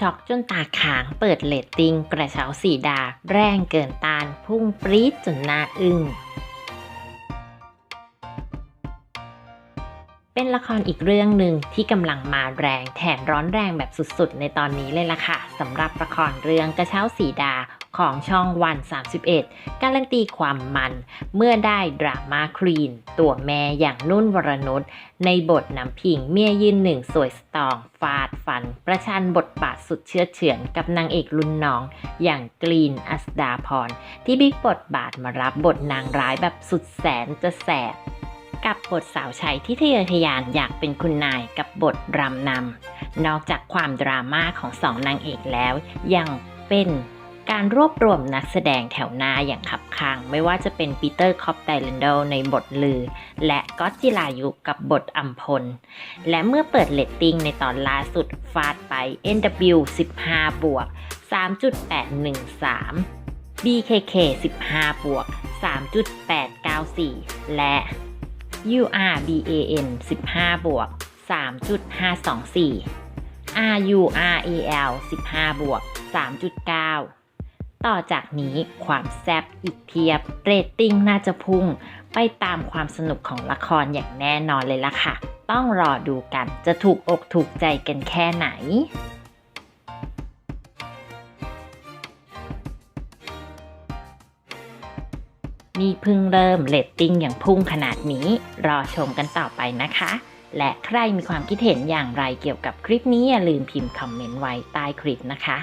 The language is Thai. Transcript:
ช็อกจนตาขางเปิดเลตติ้งกระเช้าสีดา แรงเกินตานพุ่งปรี๊ดจนหน้าอึ้งเป็นละครอีกเรื่องหนึ่งที่กำลังมาแรงแถมร้อนแรงแบบสุดๆ ในตอนนี้เลยล่ะค่ะสำหรับละครเรื่องกระเช้าสีดา ของช่องวัน 31 การันตีความมัน เมื่อได้ดราม่าครีน ตัวแม่อย่างนุ่นวรนุชในบทน้ำพิงเมียยืนหนึ่งสวยสตองฟาดฟัน ประชันบทบาทสุดเชื่อเฉือนกับนางเอกรุ่นน้อง อย่างกรีนอัสดาพร ที่บิ๊กบทบาทมารับบทนางร้ายแบบสุดแสนจะแสบกับบทสาวใช้ที่ทะเยอทะยานอยากเป็นคุณนายกับบทรำนำนอกจากความดราม่าของสองนางเอกแล้ว ยังเป็น การรวบรวมนักแสดงแถวหน้าอย่างขับขังไม่ว่าจะเป็นปีเตอร์คอปไตแลนโดในบทลือ และก็อตจิรายุกับบทอัมพล และเมื่อเปิดเลตติ้งในตอนล่าสุดฟาดไป NW 15 บวก 3.813 BKK 15 บวก 3.894 และ URBAN 15 บวก 3.524 RURAL 15 บวก 3.9 ต่อจากนี้ความแซ่บอีกเพียบ เรตติ้งน่าจะพุ่ง ไปตามความสนุกของละครอย่างแน่นอนเลยล่ะค่ะ ต้องรอดูกันจะถูกอกถูกใจกันแค่ไหนนี่เพิ่งเริ่มเรตติ้งอย่างพุ่งขนาดนี้ รอชมกันต่อไปนะคะ และใครมีความคิดเห็นอย่างไรเกี่ยวกับคลิปนี้อย่าลืมพิมพ์คอมเมนต์ไว้ใต้คลิปนะคะ